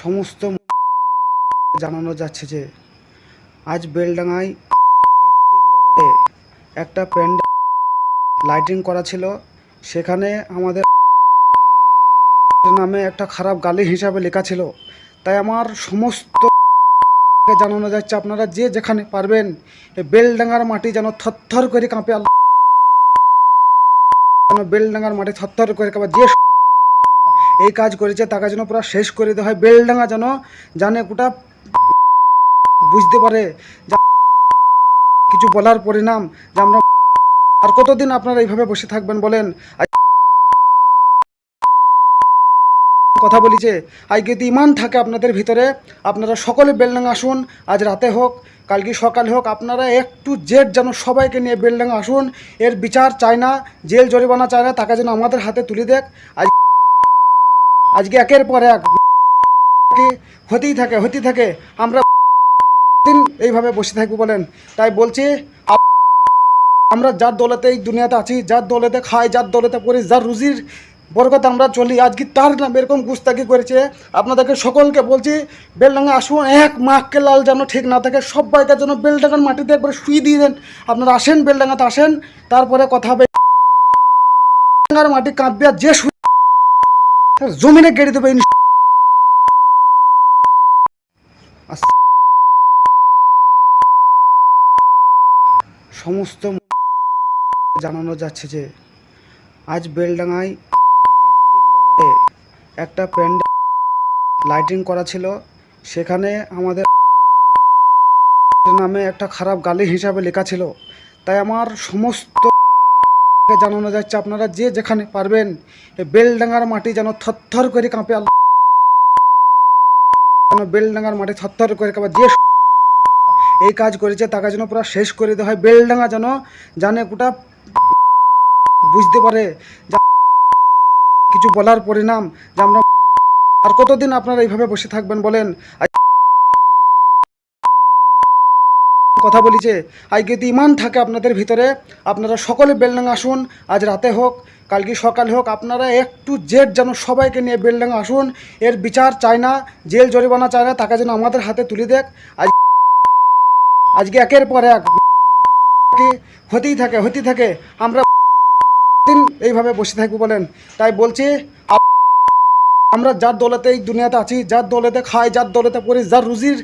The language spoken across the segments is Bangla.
সমস্ত জানানো যাচ্ছে যে আজ বেলডাঙায় একটা প্যান্ডেল লাইটিং করা ছিল। সেখানে আমাদের নামে একটা খারাপ গালি হিসাবে লেখা ছিল। তাই আমার সমস্ত জানানো যাচ্ছে। আপনারা যে যেখানে পারবেন বেলডাঙ্গার মাটি যেন থরথর করে কাঁপে আল্লাহ। বেলডাঙ্গার মাঠে থরথর করে কাবার যে এই কাজ করেছে, তাকে যেন পুরো শেষ করে দেওয়া হয়। বেলডাঙ্গা যেন জানে কোটা বুঝতে পারে কিছু বলার পরিণাম, যে আমরা আর কতদিন আপনারা এইভাবে বসে থাকবেন বলেন? কথা বলিছে আজকে যদি ইমান থাকে আপনাদের ভিতরে। আপনারা সকলে বেলডাঙ্গা আসুন, আজ রাতে হোক, কালকে সকালে হোক, আপনারা একটু জেড যেন সবাইকে নিয়ে বেলডাঙ্গা আসুন। এর বিচার চায় না, জেল জরিমানা চায় না, তাকে যেন আমাদের হাতে তুলে দেখ আজ আজকে একের পর এক হতেই থাকে হতেই থাকে। আমরা দিন এইভাবে বসে থাকব বলেন। তাই বলছি, আমরা যার দৌলতে এই দুনিয়াতে আছি, যার দৌলতে খাই, যার দৌলতে করি যার রুজির বরকত আমরা চলি। আজকে তার নাম এরকম গুস্তাকি করেছে। আপনাদেরকে সকলকে বলছি, বেলডাঙ্গা আসুন, এক মাখকে লাল যেন ঠিক না থাকে, সবাইকে যেন বেলডাঙ্গার মাটিতে একবারে শুয়ে দিয়ে দেন। আপনারা আসেন, বেলডাঙ্গাতে আসেন, তারপরে কথা হবে। মাটি কাঁপবে যে শুয়ে জমিনে গেড়ে দেবে। সমস্ত জানানো যাচ্ছে যে, আজ বেলডাঙায় একটা প্যান্ডেল লাইটিং করা ছিল। সেখানে আমাদের নামে একটা খারাপ গালি হিসাবে লেখা ছিল। তাই আমার সমস্ত জানানো যাচ্ছে, আপনারা যে যেখানে পারবেন বেলডাঙ্গার মাটি যেন থরথর করে কাঁপে যেন বেলডাঙ্গার মাটি থরথর করে কাঁপে, যে এই কাজ করেছে, তাকে যেন পুরো শেষ করে দেওয়া হয়। বেলডাঙ্গা যেন জানে গোটা বুঝতে পারে। কিছু বলার পরিণাম যে আমরা আর কতদিন আপনারা এইভাবে বসে থাকবেন বলেন? কথা বলিছে আজকে যদি ইমান থাকে আপনাদের ভিতরে, আপনারা সকলে বেলডাঙ্গা আসুন, আজ রাতে হোক, কালকে সকালে হোক, আপনারা একটু জেড যেন সবাইকে নিয়ে বেলডাঙ্গা আসুন। এর বিচার চায় না, জেল জরিমানা চায় না, তাকে যেন আমাদের হাতে তুলে দেখ। আজ আজকে একের পর এক হতেই থাকে হতেই থাকে, আমরা এইভাবে বসে থাকব বলেন। তাই বলছি আমরা যার দৌলতে এই দুনিয়াতে আছি, যার দৌলতে খাই, যার দৌলতে করি যার রুজির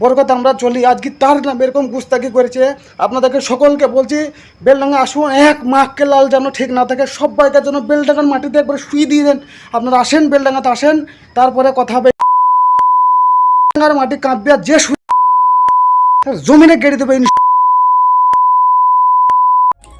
বরকত আমরা চলি, আজকে তার নাম এরকম গুস্তাকি করেছে, আপনাদেরকে সকলকে বলছি, বেলডাঙ্গা আসুন, এক মাখকে লাল যেন ঠিক না থাকে, সবাইকে যেন বেলডাঙ্গার মাটিতে একবারে শুয়ে দিয়ে দেন। আপনারা আসেন বেলডাঙ্গাতে, আসেন, তারপরে কথা হবে। মাটি কাঁপবে যে জমিনে গেড়ে দেবে